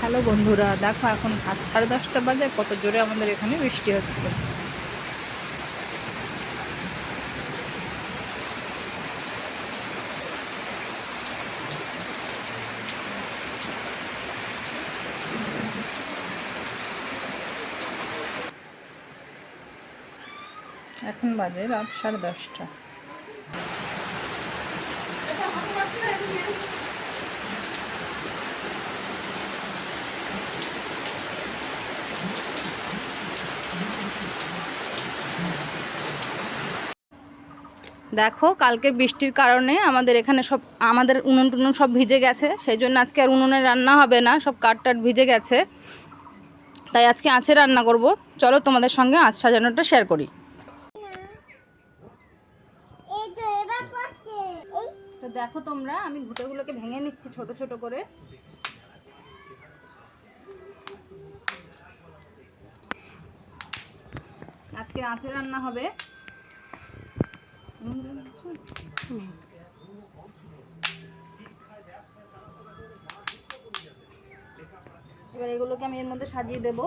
Hello বন্ধুরা, দেখো এখন আট, সাড়ে দশটা বাজে, কত জোরে আমাদের এখানে বৃষ্টি হচ্ছে। এখন বাজে রাত সাড়ে দশটা। দেখো, কালকে বৃষ্টির কারণে আমাদের এখানে সব, আমাদের উনুন টুনুন সব ভিজে গেছে, সেই জন্য আজকে আর উনুনে রান্না হবে না, সব কাঠ টাট ভিজে গেছে। তাই আজকে আঁচে রান্না করব। চলো তোমাদের সঙ্গে আঁচ সাজানোটা শেয়ার করি। দেখো তোমরা, আমি ঘুটেগুলোকে ভেঙে নিচ্ছি ছোট ছোট করে। আজকে আঁচে রান্না হবে। এবার এগুলোকে আমি এর মধ্যে সাজিয়ে দেবো।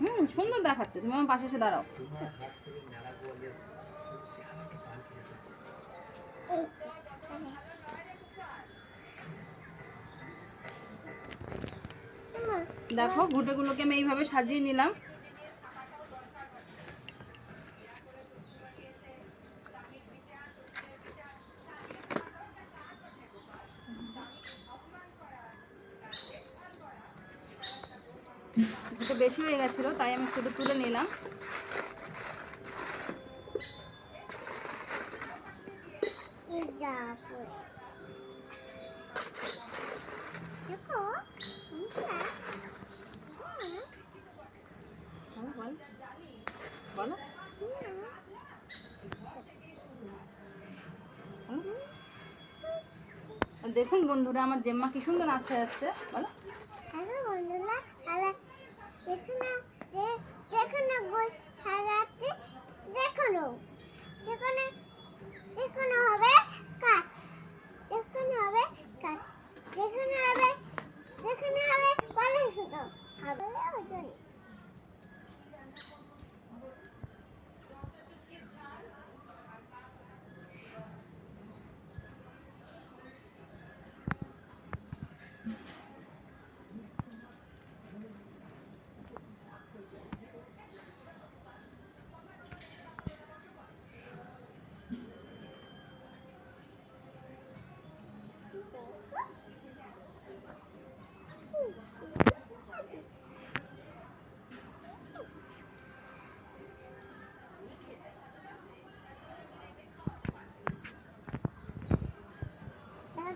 হুম সুন্দর দেখাচ্ছে। তুমি আমার পাশে এসে দাঁড়াও। দেখো, ঘুটেগুলোকে আমি এইভাবে সাজিয়ে নিলাম। একটু বেশি হয়ে গেছিল, তাই আমি একটু তুলে নিলাম। এই যাব দেখো বন্ধুরা, হ্যাঁ, বলো, বলো। বলো। দেখুন বন্ধুরা আমার জেম্মা কি সুন্দর নাচ হয়ে যাচ্ছে বলো। দেখুন বন্ধুরা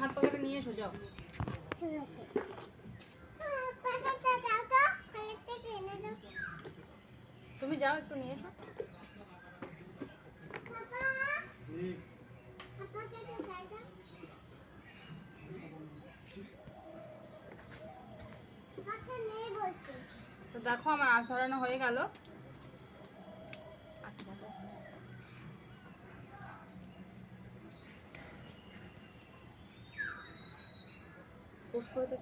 হাত পাখাটা নিয়ে এসো, যাও। তুমি যাও, একটু নিয়ে এসো। তো দেখো, আমার আঁচ ধরানো হয়ে গেল। পোস্ট করে তো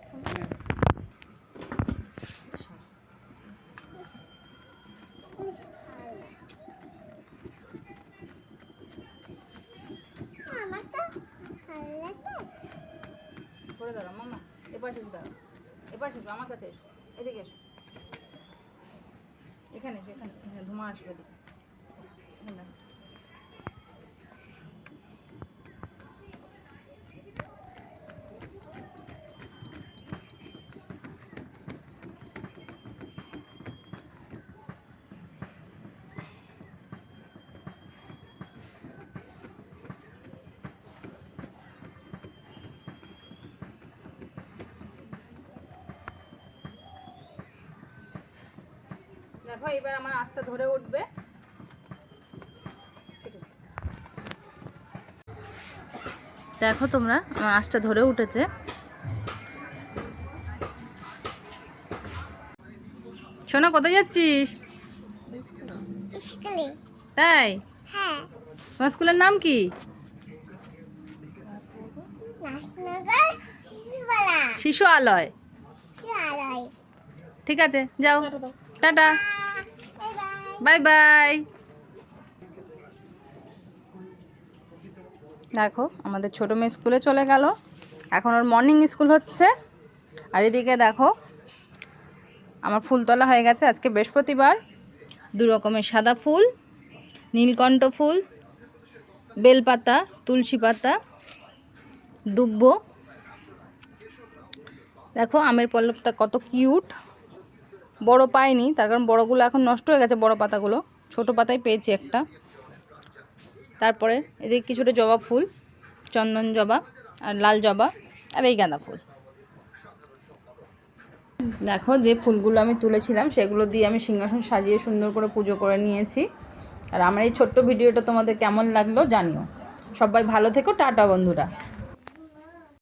লাগছে করে দাঁড়াও মামা এপাশে দাঁড়াও। এপাশে এসো, আমার কাছে এসো, এদিকে এসো। এখানে এসো, এখানে ধোঁয়া আসবে এদিকে। দেখো এবার আমার আঁচটা ধরে উঠবে। দেখো তোমরা আমার আঁচটা ধরে উঠেছে। শোনা কোথায় যাচ্ছিস? তাই? হ্যাঁ। তোমার স্কুলের নাম কি? শিশু আলয়। ঠিক আছে যাও। টাটা। Bye bye. দেখো, আমাদের ছোটো মেয়ে স্কুলে চলে গেল। এখন ওর মর্নিং স্কুল হচ্ছে। আর এদিকে দেখো, আমার ফুল তোলা হয়ে গেছে আজকে বৃহস্পতিবার। দু রকমের সাদা ফুল, নীলকণ্ঠ ফুল, বেলপাতা, তুলসী পাতা, দুব্ব। দেখো, আমের পল্লবটা কত কিউট বড় পাইনি, তার কারণ বড়গুলো এখন নষ্ট হয়ে গেছে, বড় পাতাগুলো। ছোট পাতাই পেয়েছি একটা। তারপরে এদিকে কিছুটা জবা ফুল, চন্দন জবা আর লাল জবা আর এই গাঁদা ফুল। দেখো যে ফুলগুলো আমি তুলেছিলাম, সেগুলো দিয়ে আমি সিংহাসন সাজিয়ে সুন্দর করে পুজো করে নিয়েছি। আর আমার এই ছোট্ট ভিডিওটা তোমাদের কেমন লাগল জানিও। সবাই ভালো থেকো, টাটা বন্ধুরা।